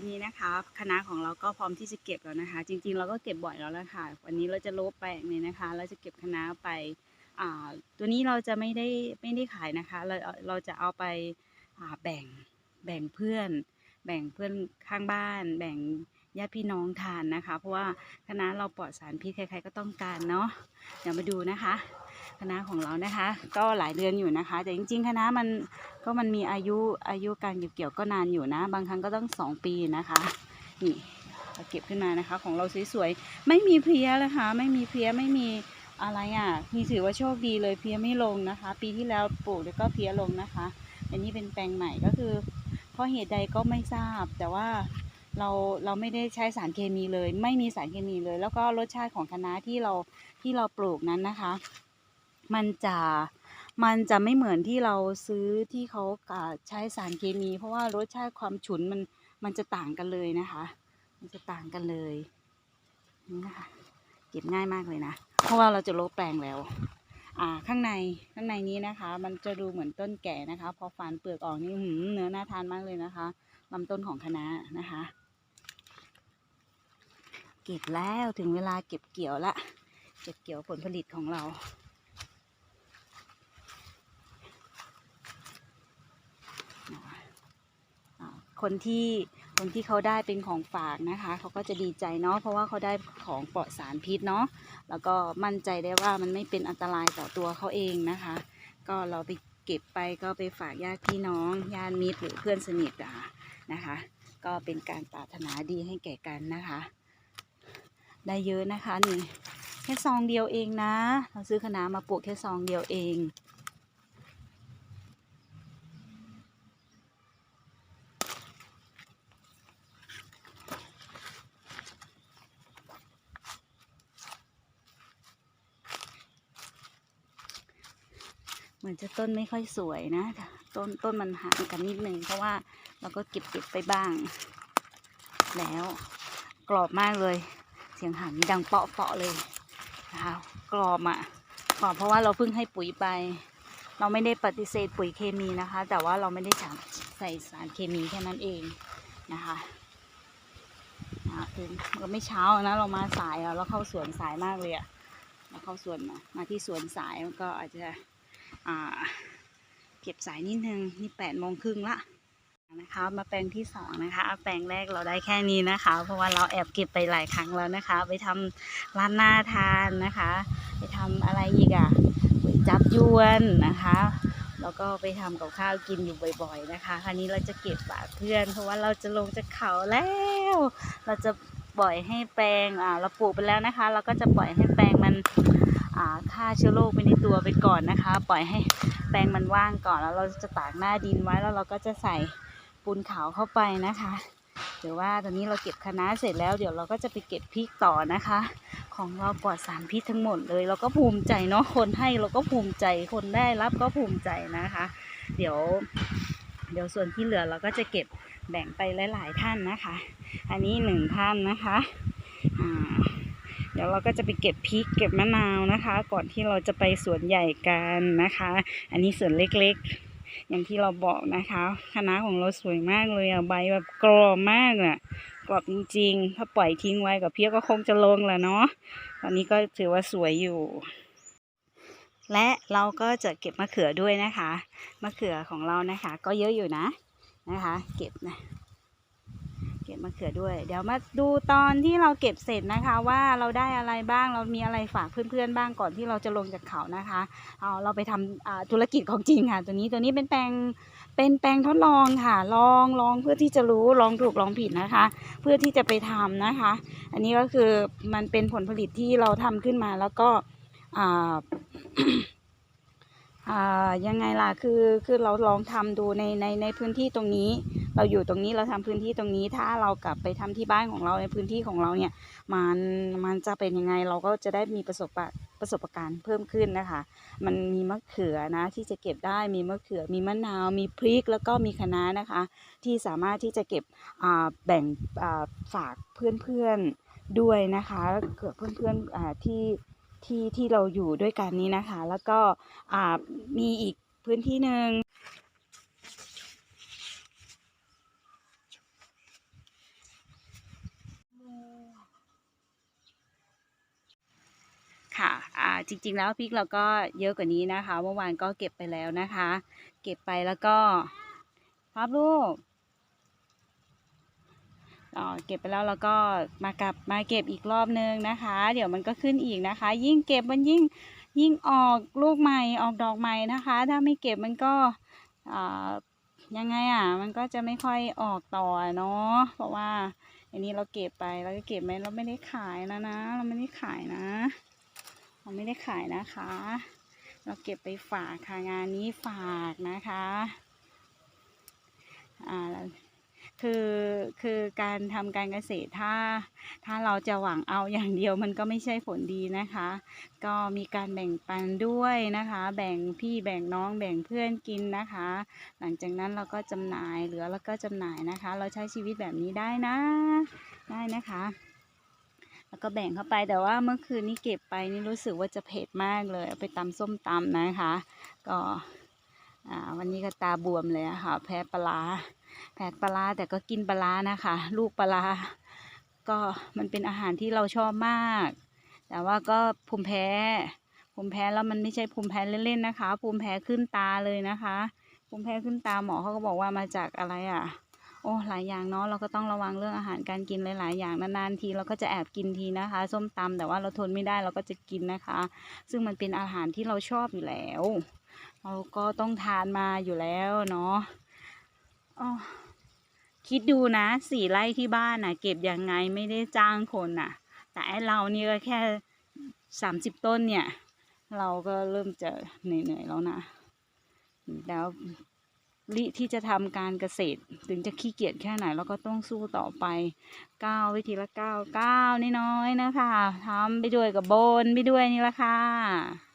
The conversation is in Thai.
วันนี้นะคะคณะของเราก็พร้อมที่จะเก็บแล้วนะคะ จริงๆ เราก็เก็บบ่อยแล้วละค่ะ วันนี้เราจะโลบแปลงเนี่ยนะคะ เราจะเก็บคณะไปตัวนี้เราจะไม่ได้ไม่ได้ขายนะคะ เราเราจะเอาไปแบ่งแบ่งเพื่อน แบ่งเพื่อนข้างบ้าน แบ่งญาติพี่น้องทานนะคะ เพราะว่าคณะเราปลอดสารพิษใครๆก็ต้องการเนาะเดี๋ยวมาดูนะคะ คณะของเรานะคะ ก็หลายเดือนอยู่นะคะ แต่จริง ๆ คณะมันก็มันมีอายุอายุการเก็บเกี่ยวก็นานอยู่นะ บางครั้งก็ต้องสองปีนะคะนี่เราเก็บขึ้นมานะคะ ของเราสวยๆไม่มีเพลี้ยนะคะ ไม่มีเพลี้ยไม่มีอะไรอะนี่ถือว่าโชคดีเลยเพลี้ยไม่ลงนะคะ ปีที่แล้วปลูกแล้วก็เพลี้ยลงนะคะอันนี้เป็นแปลงใหม่ก็คือเพราะเหตุใดก็ไม่ทราบ แต่ว่าเราเราไม่ได้ใช้สารเคมีเลย ไม่มีสารเคมีเลย แล้วก็รสชาติของคะน้าที่เราที่เราปลูกนั้นนะคะ มันจะมันจะไม่เหมือนที่เราซื้อที่เขาาใช้สารเคมี เพราะว่ารสชาติความฉุนมันมันจะต่างกันเลยนะคะ มันจะต่างกันเลยนี่นะคะเก็บง่ายมากเลยนะ เพราะว่าเราจะลบแปลงแล้ว อ่าข้างในข้างในนี้นะคะ มันจะดูเหมือนต้นแก่นะคะ พอฟันเปลือกออกนี่หืมเนื้อน่าทานมากเลยนะคะลำต้นของคะน้านะคะ เก็บแล้วถึงเวลาเก็บเกี่ยวละ เก็บเกี่ยวผลผลิตของเรา คนที่คนที่เขาได้เป็นของฝากนะคะเขาก็จะดีใจเนาะเพราะว่าเขาได้ของปลอดสารพิษเนาะแล้วก็มั่นใจได้ว่ามันไม่เป็นอันตรายต่อตัวเขาเองนะคะ ก็เราไปเก็บไปก็ไปฝากญาติพี่น้องญาติมิตรหรือเพื่อนสนิทอะนะคะ ก็เป็นการปรารถนาดีให้แก่กันนะคะ ได้เยอะนะคะนี่แค่ซองเดียวเองนะ เราซื้อคะน้ามาปลูกแค่ซองเดียวเอง เหมือนจะต้นไม่ค่อยสวยนะ ต้นต้นมันห่างกันนิดนึงเพราะว่าเราก็เก็บเก็บไปบ้าง แล้วกรอบมากเลย เสียงหางนี่ดังเปาะเปาะเลยนะคะกรอบอะ่ะกรอบเพราะว่าเราเพิ่งให้ปุ๋ยไป เราไม่ได้ปฏิเสธปุ๋ยเคมีนะคะ แต่ว่าเราไม่ได้ใส่สารเคมีแค่นั้นเองนะคะอ่าคือเราไม่เช้านะเรามาสายเราเข้าสวนสายมากเลยอะเราเข้าสวนมามาที่สวนสายมันก็อาจจะ เก็บสายนิดนึงนี่แปดโมงครึ่งละนะคะมาแปลงที่สองนะคะ แปลงแรกเราได้แค่นี้นะคะ เพราะว่าเราแอบเก็บไปหลายครั้งแล้วนะคะ ไปทำร้านหน้าทานนะคะ ไปทำอะไรอีกอะ่ะจับยวนนะคะแล้วก็ไปทำกับข้าวกินอยู่บ่อยๆนะคะ คราวนี้เราจะเก็บฝากเพื่อน เพราะว่าเราจะลงจากเขาแล้ว เราจะปล่อยให้แปลงอ่าเราปลูกไปแล้วนะคะ เราก็จะปล่อยให้แปลงมัน ฆ่าเชื้อโรคไปในตัวไปก่อนนะคะ ปล่อยให้แปลงมันว่างก่อนแล้วเราจะตากหน้าดินไว้แล้วเราก็จะใส่ปูนขาวเข้าไปนะคะหรือว่าตอนนี้เราเก็บคะน้าเสร็จแล้วเดี๋ยวเราก็จะไปเก็บพริกต่อนะคะ ของเราปลอดสารพิษทั้งหมดเลย เราก็ภูมิใจเนาะคนให้เราก็ภูมิใจคนได้รับก็ภูมิใจนะคะ เดี๋ยว เดี๋ยวส่วนที่เหลือเราก็จะเก็บแบ่งไปหลาย ๆ ท่านนะคะ อันนี้หนึ่งท่านนะคะอ่า ดี๋ยวเราก็จะไปเก็บพริกเก็บมะนาวนะคะ ก่อนที่เราจะไปสวนใหญ่กันนะคะ อันนี้สวนเล็กๆ อย่างที่เราบอกนะคะคณะของเราสวยมากเลยอะใบแบบกรอบมากอะกรอบจริงๆ ถ้าปล่อยทิ้งไว้กับเพี้ยก็คงจะลงแหละเนาะตอนนี้ก็ถือว่าสวยอยู่และเราก็จะเก็บมะเขือด้วยนะคะ มะเขือของเรานะคะ ก็เยอะอยู่นะนะคะ เก็บนะ เก็บมะเขือด้วย เดี๋ยวมาดูตอนที่เราเก็บเสร็จนะคะ ว่าเราได้อะไรบ้างเรามีอะไรฝากเพื่อนๆบ้างก่อนที่เราจะลงจากเขานะคะเอาเราไปทำอ่าธุรกิจของจริงค่ะ ตัวนี้ตัวนี้เป็นแปลงเป็นแปลงทดลองค่ะ ลองลองเพื่อที่จะรู้ลองถูกลองผิดนะคะ เพื่อที่จะไปทำนะคะ อันนี้ก็คือมันเป็นผลผลิตที่เราทำขึ้นมาแล้วก็อ่าอ่ายังไงล่ะคือคือเราลองทำดูในในในพื้นที่ตรงนี้ เราอยู่ตรงนี้เราทำพื้นที่ตรงนี้ถ้าเรากลับไปทำที่บ้านของเราในพื้นที่ของเราเนี่ยมันมันจะเป็นยังไงเราก็จะได้มีประสบการณ์ประสบการณ์เพิ่มขึ้นนะคะ มันมีมะเขือนะที่จะเก็บได้มีมะเขือ มีมะนาว มีพริกแล้วก็มีคะน้านะคะ ที่สามารถที่จะเก็บอ่าแบ่งอ่าฝากเพื่อนๆด้วยนะคะเกิดเพื่อนๆอ่าที่ที่ที่เราอยู่ด้วยกันนี้นะคะ แล้วก็อ่ามีอีกพื้นที่หนึ่ง ค่ะ อ่า จริง ๆ แล้วพริกเราก็เยอะกว่านี้นะคะ เมื่อวานก็เก็บไปแล้วนะคะ เก็บไปแล้วก็ครับลูกอ๋อเก็บไปแล้วแล้วก็มากลับมาเก็บอีกรอบนึงนะคะ เดี๋ยวมันก็ขึ้นอีกนะคะ ยิ่งเก็บมันยิ่งยิ่งออกลูกใหม่ออกดอกใหม่นะคะ ถ้าไม่เก็บมันก็ยังไงอะ มันก็จะไม่ค่อยออกต่อเนาะเพราะว่าอันนี้เราเก็บไปแล้วก็เก็บไปเราไม่ได้ขายนะนะ เราไม่ได้ขายนะ เราไม่ได้ขายนะคะ เราเก็บไปฝากค่ะงานนี้ฝากนะคะอ่าคือคือการทำการเกษตรถ้า ถ้าเราจะหวังเอาอย่างเดียวมันก็ไม่ใช่ผลดีนะคะ ก็มีการแบ่งปันด้วยนะคะ แบ่งพี่แบ่งน้องแบ่งเพื่อนกินนะคะ หลังจากนั้นเราก็จำหน่ายเหลือแล้วก็จำหน่ายนะคะ เราใช้ชีวิตแบบนี้ได้นะ ได้นะคะ แล้วก็แบ่งเข้าไปแต่ว่าเมื่อคืนนี้เก็บไปนี่รู้สึกว่าจะเผ็ดมากเลยเอาไปตำส้มตำนะคะ ก็วันนี้ก็ตาบวมเลยค่ะ แพ้ปลาแพ้ปลาแต่ก็กินปลานะคะ ลูกปลาร้าก็มันเป็นอาหารที่เราชอบมาก แต่ว่าก็ภูมิแพ้ภูมิแพ้แล้วมันไม่ใช่ภูมิแพ้เล่นๆนะคะ ภูมิแพ้ขึ้นตาเลยนะคะภูมิแพ้ขึ้นตาหมอเขาก็บอกว่ามาจากอะไรอะ โอ้หลายอย่างเนาะเราก็ต้องระวังเรื่องอาหารการกินหลาย ๆ อย่างนานๆทีเราก็จะแอบกินทีนะคะ ส้มตำแต่ว่าเราทนไม่ได้เราก็จะกินนะคะ ซึ่งมันเป็นอาหารที่เราชอบอยู่แล้ว เราก็ต้องทานมาอยู่แล้วเนาะอ้อคิดดูนะสี่ไร่ที่บ้านน่ะ เก็บยังไงไม่ได้จ้างคนน่ะ แต่เรานี่ก็แค่สามสิบต้นเนี่ย เราก็เริ่มจะเหนื่อยๆแล้วนะแล้ว ลิที่จะทำการเกษตร ถึงจะขี้เกียจแค่ไหนเราก็ต้องสู้ต่อไปก้าววิธีละก้าวก้าวน้อยๆนะคะทำไปด้วยกับบนไปด้วยนี่ละค่ะ